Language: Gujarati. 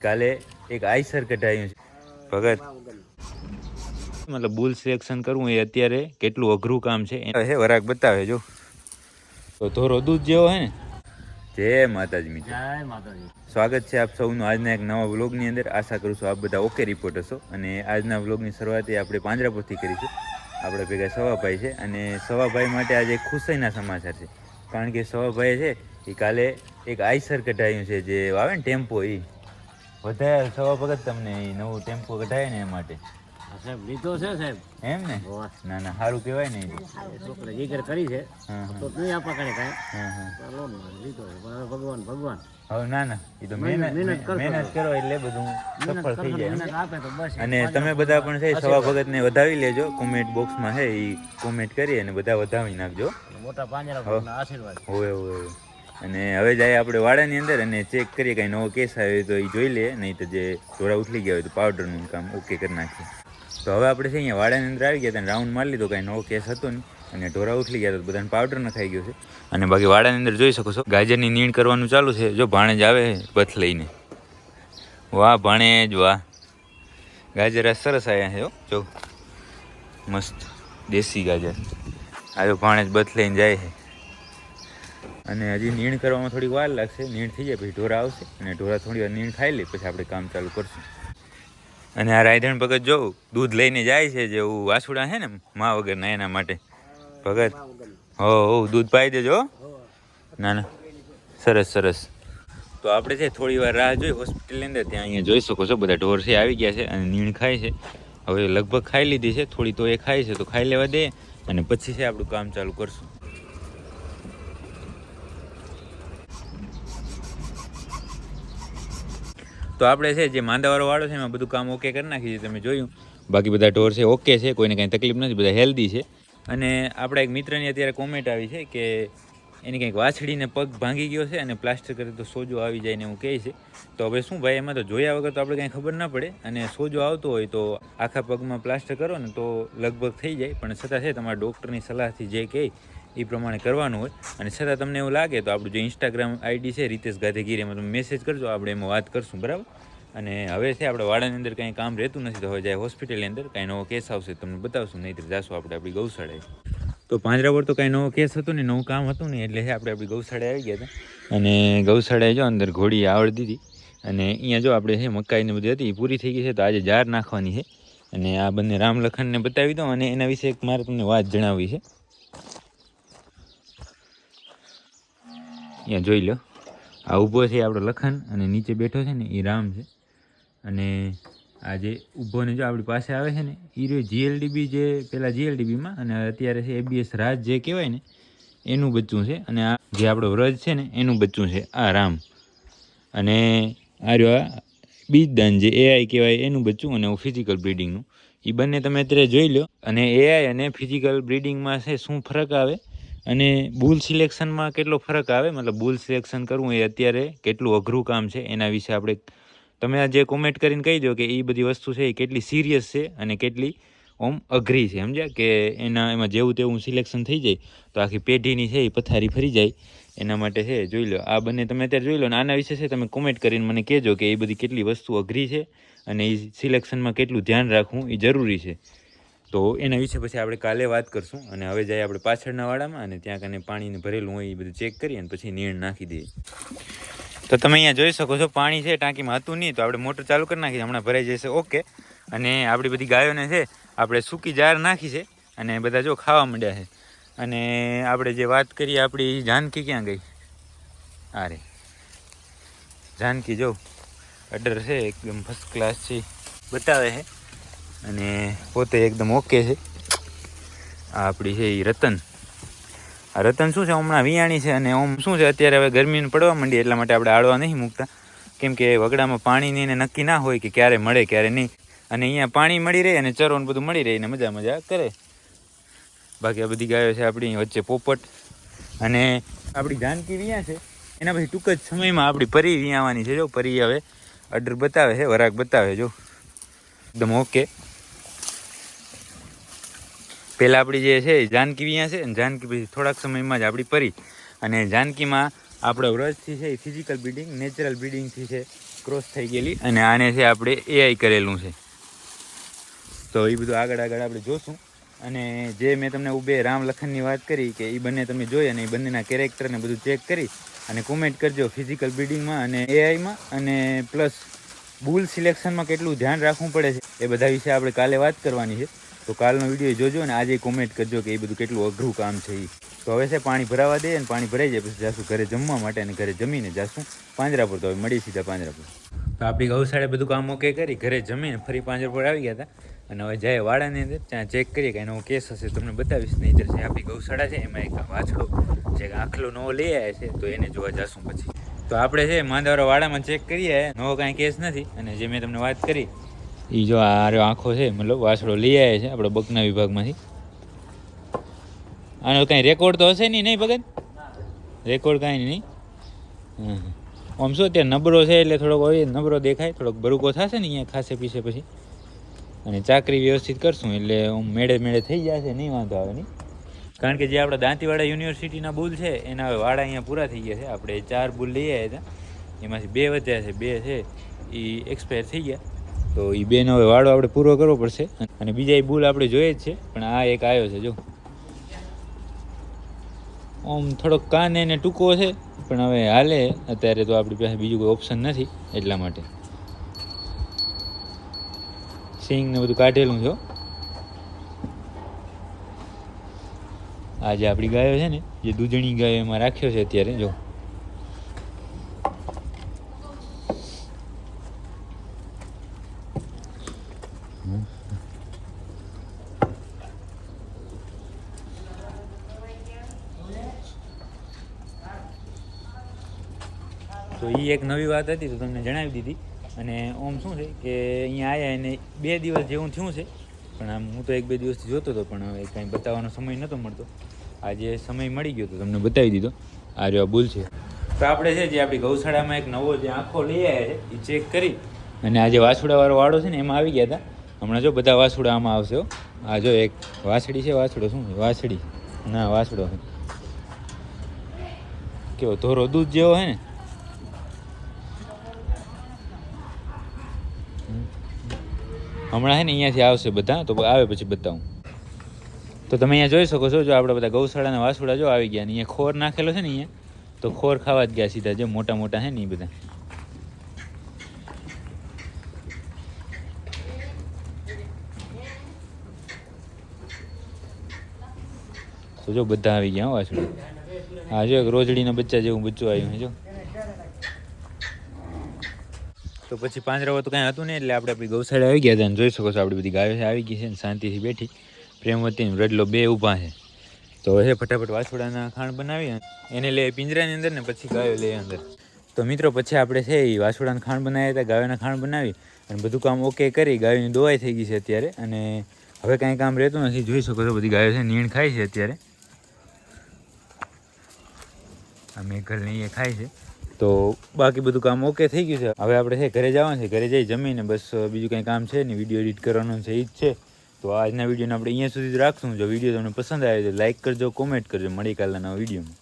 કાલે એક આઈસર કઢાયું છે. ભગત. મતલબ બુલ સિલેક્શન કરવું એ અત્યારે કેટલું અઘરું કામ છે. એ હે વરાક બતાવે જો. તો ધોરો દૂધ જેવો હે ને? જય માતાજી મિત્રો. જય માતાજી. સ્વાગત છે આપ સૌનું આજના એક નવા વ્લોગની અંદર. આશા કરું છું આપ બધા ઓકે રિપોર્ટ હશો. અને આજના વ્લોગની શરૂઆત આપણે પાંજરાપોરથી કરીશું. આપણે ભેગા સવાભાઈ છે અને સવાભાઈ માટે આજે એક ખુશીના સમાચાર છે. કારણ કે સવાભાઈ છે એ કાલે એક આઈસર કઢાયું છે જે આવે ને ટેમ્પો એ વધારે સવા ભગત તમને એ નવું ટેમ્પો કઢાય ને એ માટે. સાહેબ લીધો છે સાહેબ. એમ ને? ના ના સારું કહેવાય ને છોકરા જીગર કરી છે. તો નહીં આપવા કાંઈ કાંઈ લોન લીધો છે. પણ ભગવાન ભગવાન. હવે ના ના એ તો મહેનત- મહેનત કરો એટલે બધું સફળ થઈ જાય. આપે અને તમે બધા પણ છે સવા ભગતને વધાવી લેજો. કોમેન્ટ બોક્સમાં છે એ કોમેન્ટ કરી અને બધા વધાવી નાખજો. મોટા પાંજરા આશીર્વાદ. હોય હોવે. અને હવે જાય આપણે વાડાની અંદર અને ચેક કરીએ કાંઈ નવો કેસ આવ્યો તો એ જોઈ લઈએ. નહીં તો જે ઢોળા ઉઠલી ગયા હોય તો પાવડરનું કામ ઓકે કરી નાખીએ. તો હવે આપણે છે અહીંયા વાડાની અંદર આવી ગયા હતા રાઉન્ડ મારી લીધો, કાંઈ નવો કેસ હતો નહીં. અને ઢોરા ઉઠલી ગયા તો બધાને પાવડર નખાઈ ગયો છે. અને બાકી વાડાની અંદર જોઈ શકો છો, ગાજરની નીણ કરવાનું ચાલુ છે. જો ભાણેજ આવે બથ લઈને. વાહ, ભાણેજ, વાહ. ગાજર આ સરસ આવ્યા છે જો, મસ્ત દેશી ગાજર. આવ્યો ભાણેજ બથ લઈને જાય છે. અને હજી નીણ કરવામાં થોડી વાર લાગશે. નીણ થઈ જાય, પછી ઢોરા આવશે અને ઢોરા થોડી વાર નીણ ખાઈ લે, પછી આપણે કામ ચાલુ કરશું. અને આ રાયધણ ભગત જો દૂધ લઈને જાય છે જેવું વાસુડા છે ને, મા વગરના, એના માટે. ભગત, હો હો, દૂધ પાઈ દેજો. ના ના. સરસ સરસ. તો આપણે છે, થોડી વાર રાહ જોઈ, હોસ્પિટલની અંદર ત્યાં અહીંયા જોઈ શકો છો, બધા ઢોર છે, આવી ગયા છે અને નીણ ખાય છે. હવે લગભગ ખાઈ લીધી છે, થોડી તો એ ખાય છે, તો ખાઈ લેવા દે અને પછી છે, આપણું કામ ચાલુ કરશું. તો આપણે છે, જે માંદાવાળો વાળો છે, એમાં બધું કામ ઓકે કરી નાખી છે તમે જોયું. બાકી બધા ઢોર છે ઓકે છે, કોઈને કાંઈ તકલીફ નથી, બધા હેલ્ધી છે. અને આપણા એક મિત્રની અત્યારે કોમેન્ટ આવી છે કે એની કંઈક વાછડીને પગ ભાંગી ગયો છે અને પ્લાસ્ટર કરે તો સોજો આવી જાય ને એવું કહે છે. તો હવે શું ભાઈ, એમાં તો જોયા વગર તો આપણે કાંઈ ખબર ના પડે અને સોજો આવતો હોય તો આખા પગમાં પ્લાસ્ટર કરો ને તો લગભગ થઈ જાય. પણ છતાં છે, તમારા ડૉક્ટરની સલાહથી જે કહે એ પ્રમાણે કરવાનું હોય. અને છતાં તમને એવું લાગે તો આપણું જે ઇન્સ્ટાગ્રામ આઈડી છે, રીતેશ ગાધેગીરી એમાં તમે મેસેજ કરજો, આપણે એમાં વાત કરશું, બરાબર? અને હવે છે, આપણે વાડાની અંદર કાંઈ કામ રહેતું નથી, તો હવે જાય હોસ્પિટલની અંદર, કાંઈ નવો કેસ આવશે તમને બતાવશું નહીં જાશું આપણે આપણી ગૌશાળાએ. તો પાંજરા પર તો કાંઈ નવો કેસ હતો ને, નવું કામ હતું ને, એટલે આપણે આપણી ગૌશાળાએ આવી ગયા હતા. અને ગૌશાળાએ જો અંદર ઘોડી આવડતી દીધી. અને અહીંયા જો આપણે છે મકાઈની બધી હતી એ પૂરી થઈ ગઈ છે, તો આજે જાર નાખવાની છે. અને આ બંને રામ લખનને બતાવી દો અને એના વિશે એક મારે તમને વાત જણાવવી છે. અહીંયા જોઈ લો. આ ઊભો છે આપણો લખન અને નીચે બેઠો છે ને એ રામ છે. અને આ જે ઊભો ને જો આપણી પાસે આવે છે ને એ રહ્યો જીએલડીબી જે પેલા જીએલડીબીમાં અને અત્યારે છે એબીએસ રાજ જે કહેવાય ને, એનું બચ્ચું છે. અને આ જે આપણો વ્રજ છે ને, એનું બચ્ચું છે, આ રામ. અને આ રહ્યો આ બીજદાન જે એઆઈ કહેવાય, એનું બચ્ચું અને ફિઝિકલ બ્રીડિંગનું એ બંને તમે અત્યારે જોઈ લો. અને એઆઈ અને ફિઝિકલ બ્રીડિંગમાં છે શું ફરક આવે? અને બુલ સિલેક્શનમાં કેટલો ફરક આવે? મતલબ બુલ સિલેક્શન કરવું એ અત્યારે કેટલું અઘરું કામ છે, એના વિશે આપણે તમે આ જે કોમેન્ટ કરીને કહી દો કે એ બધી વસ્તુ છે એ કેટલી સિરિયસ છે અને કેટલી ઓમ અઘરી છે. સમજ્યા? કે એના એમાં જેવું તેવું સિલેક્શન થઈ જાય, તો આખી પેઢીની છે એ પથારી ફરી જાય. એના માટે છે, જોઈ લો. આ બંને તમે અત્યારે જોઈ લો ને આના વિશે છે તમે કોમેન્ટ કરીને મને કહેજો કે એ બધી કેટલી વસ્તુ અઘરી છે અને એ સિલેક્શનમાં કેટલું ધ્યાન રાખવું એ જરૂરી છે. તો એના વિશે પછી આપણે કાલે વાત કરશું અને હવે જાય આપણે પાછળના વાડામાં અને ત્યાં કને પાણીને ભરેલું હોય એ બધું ચેક કરીએ અને પછી નીણ નાખી દઈએ. તો તમે અહીંયા જોઈ શકો છો, પાણી છે, ટાંકીમાં હતું નહીં, તો આપણે મોટર ચાલુ કરી નાખી હમણાં ભરાઈ જશે, ઓકે. અને આપણી બધી ગાયોને છે, આપણે સૂકી જાર નાખી છે અને બધા જો ખાવા માંડ્યા છે. અને આપણે જે વાત કરીએ, આપણી જાનકી ક્યાં ગઈ? અરે જાનકી જો અડર છે, એકદમ ફર્સ્ટ ક્લાસ છે. બતાવે છે. અને પોતે એકદમ ઓકે છે. આ આપણી છે એ રતન. આ રતન શું છે? હમણાં વિયાણી છે અને ઓમ શું છે? અત્યારે હવે ગરમીને પડવા માંડી એટલા માટે આપણે આડવા નહીં મૂકતા. કેમ કે વગડામાં પાણીની એને નક્કી ના હોય કે ક્યારે મળે, ક્યારે નહીં. અને અહીંયા પાણી મળી રહે અને ચરો બધું મળી રહે અને મજા મજા કરે. બાકી આ બધી ગાયો છે આપણી વચ્ચે પોપટ. અને આપણી જાનકી વિયા છે. એના પછી ટૂંક જ સમયમાં આપણી પરી વિયાવાની છે જો. પરી હવે અડર બતાવે છે, વરાક બતાવે જો. એકદમ ઓકે. પહેલાં આપણી જે છે જાનકી અહીંયા છે અને જાનકી પછી થોડાક સમયમાં જ આપણી પરી. અને જાનકીમાં આપણે વ્રજથી છે એ ફિઝિકલ બ્રીડિંગ નેચરલ બ્રીડિંગથી છે ક્રોસ થઈ ગયેલી અને આને છે આપણે એઆઈ કરેલું છે. તો એ બધું આગળ આગળ આપણે જોશું. અને જે મેં તમને ઉભે રામ લખનની વાત કરી કે એ બંને તમે જોઈ અને એ બંનેના કેરેક્ટરને બધું ચેક કરી અને કોમેન્ટ કરજો ફિઝિકલ બિલ્ડિંગમાં અને એઆઈમાં અને પ્લસ બુલ સિલેક્શનમાં કેટલું ધ્યાન રાખવું પડે છે એ બધા વિશે આપણે કાલે વાત કરવાની છે. તો કાલનો વીડિયો જોજો અને આજે કોમેન્ટ કરજો કે એ બધું કેટલું અઘરું કામ છે એ તો હવે છે પાણી ભરાવા દઈએ અને પાણી ભરાઈ જાય પછી જાશું ઘરે જમવા માટે અને ઘરે જમીને જાશું પાંજરા પર તો હવે મળી સીધા પાંજરા પર તો આપણી ગૌશાળે બધું કામ ઓકે કરી, ઘરે જમીને ફરી પાંજરા પર આવી ગયા હતા. અને હવે જાય વાડાની અંદર, ત્યાં ચેક કરીએ કે એનો કેસ હશે તમને બતાવીશ. નહીં છે આપણી ગૌશાળા છે, એમાં એક વાછડો, જે આખલો નવો લઈ આવ્યા છે, તો એને જોવા જાશું પછી. તો આપણે છે માંદાવાળા વાડામાં ચેક કરીએ, નવો કાંઈ કેસ નથી. અને જે મેં તમને વાત કરી એ જો આ રહ્યો આંખો છે, મતલબ વાછડો લઈ આવ્યા છે આપણે બકના વિભાગમાંથી. આનો કાંઈ રેકોર્ડ તો હશે નહીં નહીં ભગત? રેકોર્ડ કાંઈ નહીં. આમ શું અત્યારે નબળો છે એટલે થોડોક હોય નબળો દેખાય, થોડોક બરુકો થશે ને અહીંયા ખાસે પીસે પછી. અને ચાકરી વ્યવસ્થિત કરશું એટલે આમ મેળે મેળે થઈ જશે, નહીં વાંધો આવે નહીં. કારણ કે જે આપણા દાંતીવાડા યુનિવર્સિટીના બુલ છે, એના હવે વાડા અહીંયા પૂરા થઈ ગયા છે. આપણે ચાર બુલ લઈ આવ્યા હતા. એમાંથી બે વધ્યા છે, બે છે. એ એક્સપાયર થઈ ગયા. તો એ બેનો હવે વાડો આપણે પૂરો કરવો પડશે. અને બીજા બુલ આપણે જોઈએ જ છે. પણ આ એક આવ્યો છે, જો. આમ થોડોક કાન એને ટૂંકો છે, પણ હવે હાલે. અત્યારે તો આપણી પાસે બીજું કોઈ ઓપ્શન નથી એટલા માટે. સિંગ ને બધું કાઢેલું છો આજે આપણી ગાયો છે ને, જે દૂધણી ગાયો એમાં રાખ્યો છે અત્યારે, જો. તો એ એક નવી વાત હતી, તો તમને જણાવી દીધી. અને ઓમ શું છે કે અહીંયા આવ્યા એને બે દિવસ જેવું થયું છે. પણ આમ હું તો એક બે દિવસથી જોતો હતો, પણ હવે કાંઈ બતાવવાનો સમય નહોતો મળતો. આજે સમય મળી ગયો તો તમને બતાવી દીધો. આ રહ્યો બુલ છે. તો આપણે છે, જે આપણી ગૌશાળામાં એક નવો જે આંખો લઈ આવ્યા છે એ ચેક કરી. અને આ જે વાછુડાવાળો વાળો છે ને, એમાં આવી ગયા હતા. હમણાં જો બધા વાસુડા આમાં આવશે હો. આ જો એક વાસડી છે વાસડો શું? વાસડી ના વાસડો કેવો, ધોરો દૂધ જેવો હે ને? હમણાં છે ને અહીંયાથી આવશે બધા, તો આવે પછી બતાવું. તો તમે અહીંયા જોઈ શકો છો, જો આપણે બધા ગૌશાળાના વાસુડા જો આવી ગયા ને, અહીંયા ખોર નાખેલો છે ને અહીંયા, તો ખોર ખાવા જ ગયા સીધા, જે મોટા મોટા હે ને એ બધા. તો જો બધા આવી ગયા હો વાસુડા હા જો એક રોજડીના બચ્ચા જેવું બચ્ચું આવ્યું જો. તો પછી પાંજરાઓ તો કાંઈ હતું નહીં, એટલે આપણે આપણી ગૌશાળા આવી ગયા હતા જોઈ શકો છો, આપણી બધી ગાયો આવી ગઈ છે ને શાંતિથી બેઠી. પ્રેમવતી રડલો બે ઊભા છે. તો હવે ફટાફટ વાછોડાના ખાણ બનાવી એને લે પિંજરાની અંદર ને પછી ગાયો લે અંદર. તો મિત્રો, પછી આપણે છે એ વાછોડાના ખાણ બનાવ્યા હતા, ગાયોના ખાણ બનાવી અને બધું કામ ઓકે કરી, ગાયોની દોવાઈ થઈ ગઈ છે અત્યારે. અને હવે કાંઈ કામ રહેતું નથી, જોઈ શકો છો, બધી ગાયો છે નીણ ખાય છે અત્યારે. આ મેઘલ ને એ ખાય છે. તો બાકી બધું કામ ઓકે થઈ ગયું છે. હવે આપણે છે, ઘરે જવાનું છે. ઘરે જઈ જમીને બસ બીજું કંઈ કામ છે ને વીડિયો એડિટ કરવાનું છે એ જ છે. તો આજના વિડીયોને આપણે અહીંયા સુધી જ રાખશું. જો વીડિયો તમને પસંદ આવે તો લાઈક કરજો, કોમેન્ટ કરજો. મળી કાલના વિડીયોમાં.